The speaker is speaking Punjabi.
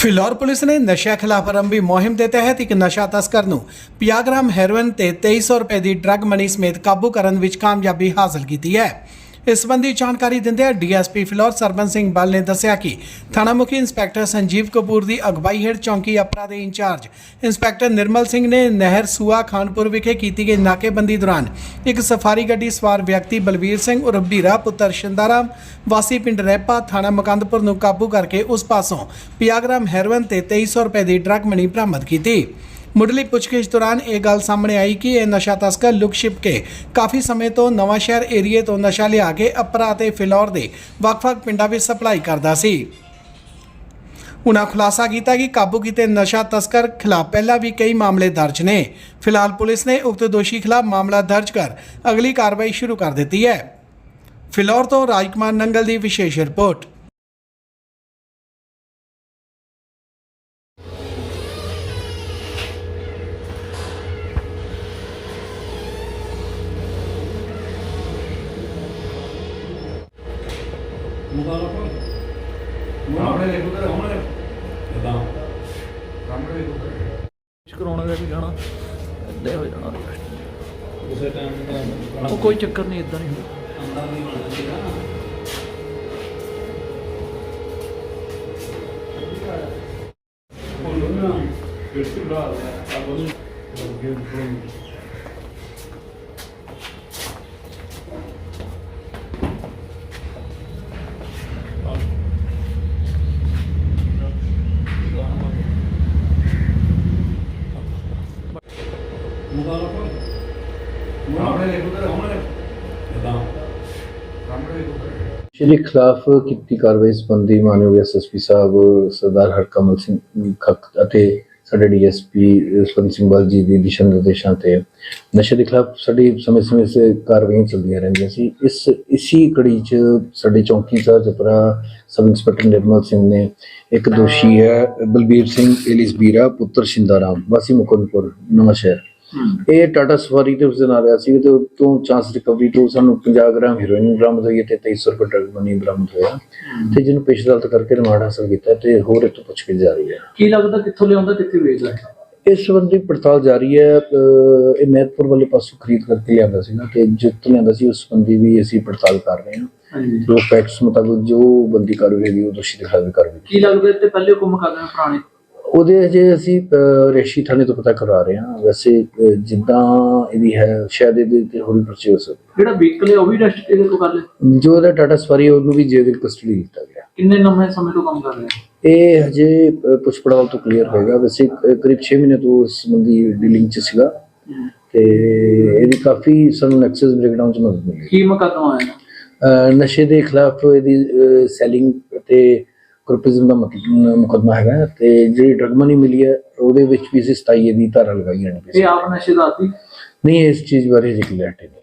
ਫਿਲੌਰ ਪੁਲਿਸ ਨੇ ਨਸ਼ਾ ਖਿਲਾਫ ਆਰੰਭੀ ਮੁਹਿੰਮ ਦੇ ਤਹਿਤ ਇੱਕ ਨਸ਼ਾ ਤਸਕਰ ਨੂੰ 50 ਗ੍ਰਾਮ ਹੈਰੋਇਨ ਤੇ 2300 ਰੁਪਏ ਦੀ ਡਰੱਗ ਮਨੀ ਸਮੇਤ ਕਾਬੂ ਕਰਨ ਵਿੱਚ ਕਾਮਯਾਬੀ ਹਾਸਲ ਕੀਤੀ ਹੈ। ਇਸ ਸੰਬੰਧੀ ਜਾਣਕਾਰੀ ਦਿੰਦਿਆਂ ਡੀਐਸਪੀ ਫਿਲੌਰ ਸਰਬਨ ਸਿੰਘ ਬਲ ਨੇ ਦੱਸਿਆ ਕਿ ਥਾਣਾ ਮੁਖੀ ਇੰਸਪੈਕਟਰ ਸੰਜੀਵ ਕਪੂਰ ਦੀ ਅਗਵਾਈ ਹੇਠ ਚੌਂਕੀ ਅਪਰਾ ਦੇ ਇੰਚਾਰਜ ਇੰਸਪੈਕਟਰ ਨਿਰਮਲ ਸਿੰਘ ਨੇ ਨਹਿਰ ਸੂਆ ਖਾਨਪੁਰ ਵਿਖੇ ਕੀਤੀ ਗਈ ਨਾਕੇਬੰਦੀ ਦੌਰਾਨ ਇੱਕ ਸਫਾਰੀ ਗੱਡੀ ਸਵਾਰ ਵਿਅਕਤੀ ਬਲਵੀਰ ਸਿੰਘ ਉਰਫ ਬੀਰਾ ਪੁੱਤਰ ਸ਼ਿੰਦਾਰਾਮ, ਵਾਸੀ ਪਿੰਡ ਰੈਪਾ ਥਾਣਾ ਮਕੰਦਪੁਰ ਨੂੰ ਕਾਬੂ ਕਰਕੇ ਉਸ ਪਾਸੋਂ 50 ਗ੍ਰਾਮ ਹੈਰੋਇਨ ਤੇ 2300 ਰੁਪਏ ਦੀ ਡਰੱਗ ਮਨੀ ਬਰਾਮਦ ਕੀਤੀ। ਮੁੱਢਲੀ ਪੁੱਛਗਿੱਛ ਦੌਰਾਨ ਇਹ ਗੱਲ ਸਾਹਮਣੇ ਆਈ ਕਿ ਇਹ ਨਸ਼ਾ ਤਸਕਰ ਲੁਕ ਛਿਪ ਕੇ ਕਾਫੀ ਸਮੇਂ ਤੋਂ ਨਵਾਂ ਸ਼ਹਿਰ ਏਰੀਏ ਤੋਂ ਨਸ਼ਾ ਲਿਆ ਕੇ ਅਪਰਾ ਤੇ ਫਿਲੌਰ ਦੇ ਵੱਖ-ਵੱਖ ਪਿੰਡਾਂ ਵਿੱਚ ਸਪਲਾਈ ਕਰਦਾ ਸੀ। ਉਨ੍ਹਾਂ ਖੁਲਾਸਾ ਕੀਤਾ ਕਿ ਕਾਬੂ ਕੀਤੇ ਨਸ਼ਾ ਤਸਕਰ ਖਿਲਾਫ ਪਹਿਲਾਂ ਵੀ ਕਈ ਮਾਮਲੇ ਦਰਜ ਨੇ। ਫਿਲਹਾਲ ਪੁਲਿਸ ਨੇ ਉਕਤ ਦੋਸ਼ੀ ਖਿਲਾਫ ਮਾਮਲਾ ਦਰਜ ਕਰ ਅਗਲੀ ਕਾਰਵਾਈ ਸ਼ੁਰੂ ਕਰ ਦਿੱਤੀ ਹੈ। ਫਿਲੌਰ ਤੋਂ ਰਾਜਕੁਮਾਰ ਨੰਗਲ ਦੀ ਵਿਸ਼ੇਸ਼ ਰਿਪੋਰਟ। ਸਾਹਮਣੇ ਦੇਖੋ ਤੇ ਸਾਹਮਣੇ ਇਦਾਂ ਸਾਹਮਣੇ ਦੇਖੋ ਕੁਛ ਕਰਾਉਣਾ ਲੈ ਕੇ ਜਾਣਾ ਇੱਦਾਂ ਹੀ ਹੋ ਜਾਣਾ। ਉਸੇ ਟਾਈਮ ਉਹ ਕੋਈ ਚੱਕਰ ਨਹੀਂ ਇਦਾਂ ਨਹੀਂ ਹੁੰਦਾ। ਅੰਦਰ ਨਹੀਂ ਬਣਦਾ ਸੀਗਾ ਬੋਲੋ ਨਾ। ਬਿਲਕੁਲ ਬਰਾ ਆ ਬੋਲੋ ਸਾਹਮਣੇ ਦੇਖੋ ਤੇ ਸਾਹਮਣੇ ਇਦਾਂ ਸਾਹਮਣੇ ਦੇਖੋ ਸ਼੍ਰੀ ਖਿਲਾਫ ਕੀਤੀ ਕਾਰਵਾਈ ਸੰਬੰਧੀ ਮਾਨਯੋਗ ਐਸਐਸਪੀ ਸਾਹਿਬ, ਸਰਦਾਰ ਹਰਕਮਲ ਸਿੰਘ ਖੱਕ ਅਤੇ ਸਾਡੇ ਡੀਐਸਪੀ ਸੁਖਵੰਤ ਸਿੰਘ ਬਲ ਜੀ ਦੀ ਦਿਸ਼ਾ ਨਿਰਦੇਸ਼ਾਂ ਤੇ ਨਸ਼ੇ ਦੇ ਖਿਲਾਫ ਸਾਡੀ ਸਮੇਂ ਸਮੇਂ ਸੇ ਕਾਰਵਾਈਆਂ ਚੱਲਦੀਆਂ ਰਹਿੰਦੀਆਂ ਸੀ। ਇਸ, ਇਸੀ ਕੜੀ ਚ ਸਾਡੇ ਚੌਂਕੀ ਸਾਹਿਬ ਜਪਰਾ ਸਬ ਇੰਸਪੈਕਟਰ ਨਿਰਮਲ ਸਿੰਘ ਨੇ ਇੱਕ ਦੋਸ਼ੀ ਹੈ ਬਲਬੀਰ ਸਿੰਘ ਏਲਿਸ ਬੀਰਾ, ਪੁੱਤਰ ਸ਼ਿੰਦਾਰਾਮ ਵਾਸੀ ਮੁਕੰਦਪੁਰ ਨਵਾਂ ਸ਼ਹਿਰ ਇਹ ਟਾਟਾ ਸਫਾਰੀ ਤੇ ਉਸ ਦਿਨ ਆ ਰਿਹਾ ਸੀ ਤੇ ਉਤੋਂ ਚਾਂਸ ਰਿਕਵਰੀ ਤੋਂ ਸਾਨੂੰ 50 ਗ੍ਰਾਮ ਹੈਰੋਇਨ ਬਰਾਮਦ ਹੋਈ ਤੇ 2300 ਰੁਪਏ ਡਰਗ ਮਨੀ ਬਰਾਮਦ ਹੋਇਆ। ਤੇ ਜਿਹਨੂੰ ਪੇਸ਼ ਅਦਾਲਤ ਕਰਕੇ ਰਿਮਾਂਡ ਹਾਸਲ ਕੀਤਾ ਤੇ ਹੋਰ ਇਹ ਤੋਂ ਪੁੱਛ ਕੇ ਜਾਰੀ ਹੈ। ਕੀ ਲੱਗਦਾ ਕਿੱਥੋਂ ਲਿਆਉਂਦਾ ਕਿੱਥੇ ਵੇਚਦਾ ਹੈ ਇਸ ਸੰਬੰਧੀ ਪੜਤਾਲ ਜਾਰੀ ਹੈ ਇਹ ਮਹਿਤਪੁਰ ਵਾਲੇ ਪਾਸੋਂ ਖਰੀਦ ਕਰਕੇ ਲਿਆਂਦਾ ਸੀ ਨਾ ਤੇ ਜਿੱਤ ਲਿਆਂਦਾ ਸੀ ਉਸ ਸੰਬੰਧੀ ਵੀ ਅਸੀਂ ਪੜਤਾਲ ਕਰ ਰਹੇ ਹਾਂ। ਜੋ ਫੈਕਟਸ ਮੁਤਾਬਕ ਜੋ ਬੰਦੀ ਕਾਰਵਾਈ ਹੈਗੀ ਉਹ ਦੋਸ਼ੀ ਦੇ ਖਿਲਾਫ ਕਾਰਵਾਈ। ਕੀ ਲੱਗਦਾ ਤੇ ਪਹਿਲੇ ਹੁਕਮ ਕਰਦੇ ਨੇ ਪੁਰਾਣੇ? ਉਹਦੇ ਅਜੇ ਅਸੀਂ ਰੇਸ਼ੀ ਥਾਣੇ ਤੋਂ ਪਤਾ ਕਰਵਾ ਰਹੇ ਹਾਂ। ਵੈਸੇ ਜਿੱਦਾਂ ਇਹਦੀ ਹੈ ਸ਼ਾਇਦ ਇਹਦੇ ਤੇ ਹੋਰ ਵੀ ਪਰਚੇ ਹੋ ਸਕਦੇ। ਜਿਹੜਾ ਵਹੀਕਲ ਹੈ ਉਹ ਵੀ ਰੈਸਟ ਇਹਦੇ ਤੋਂ ਕਰ ਲੈ ਜੋ ਇਹਦਾ ਟਾਟਾ ਸਫਾਰੀ ਹੈ, ਉਹਨੂੰ ਵੀ ਜੇਲ੍ਹ ਕਸਟਡੀ ਦਿੱਤਾ ਗਿਆ। ਕਿੰਨੇ ਲੰਮੇ ਸਮੇਂ ਤੋਂ ਕੰਮ ਕਰ ਰਹੇ? ਇਹ ਹਜੇ ਪੁੱਛ ਪੜਤਾਲ ਤੋਂ ਕਲੀਅਰ ਹੋਏਗਾ। ਵੈਸੇ ਕਰੀਬ 6 ਮਹੀਨੇ ਤੋਂ ਇਸ ਸੰਬੰਧੀ ਡੀਲਿੰਗ ਚ ਸੀਗਾ। ਤੇ ਇਹਦੀ ਕਾਫੀ ਸਾਨੂੰ ਨੈਕਸਸ ਬ੍ਰੇਕਡਾਊਨ ਚ ਮਦਦ ਮਿਲੀ। ਕੀ ਮੁਕੱਦਮਾ ਅਹ, ਨਸ਼ੇ ਦੇ ਖਿਲਾਫ ਇਹਦੀ ਸੈਲਿੰਗ ਤੇ ਗਰੁੱਪਿਜ਼ਮ ਦਾ ਮੁਕੱਦਮਾ ਹੈਗਾ ਤੇ ਜਿਹੜੀ ਡਰਗ ਮਨੀ ਮਿਲੀ ਹੈ ਉਹਦੇ ਵਿੱਚ ਵੀ ਅਸੀਂ 27 ਦੀ ਧਾਰਾ ਲਗਾਈ ਹੈ ਇਹ ਆਪ ਨਸ਼ੇ ਦਾ ਨਹੀਂ ਇਸ ਚੀਜ਼ ਬਾਰੇ ਜੇ ਕਲੀਅਰਟੀ ਨਹੀਂ।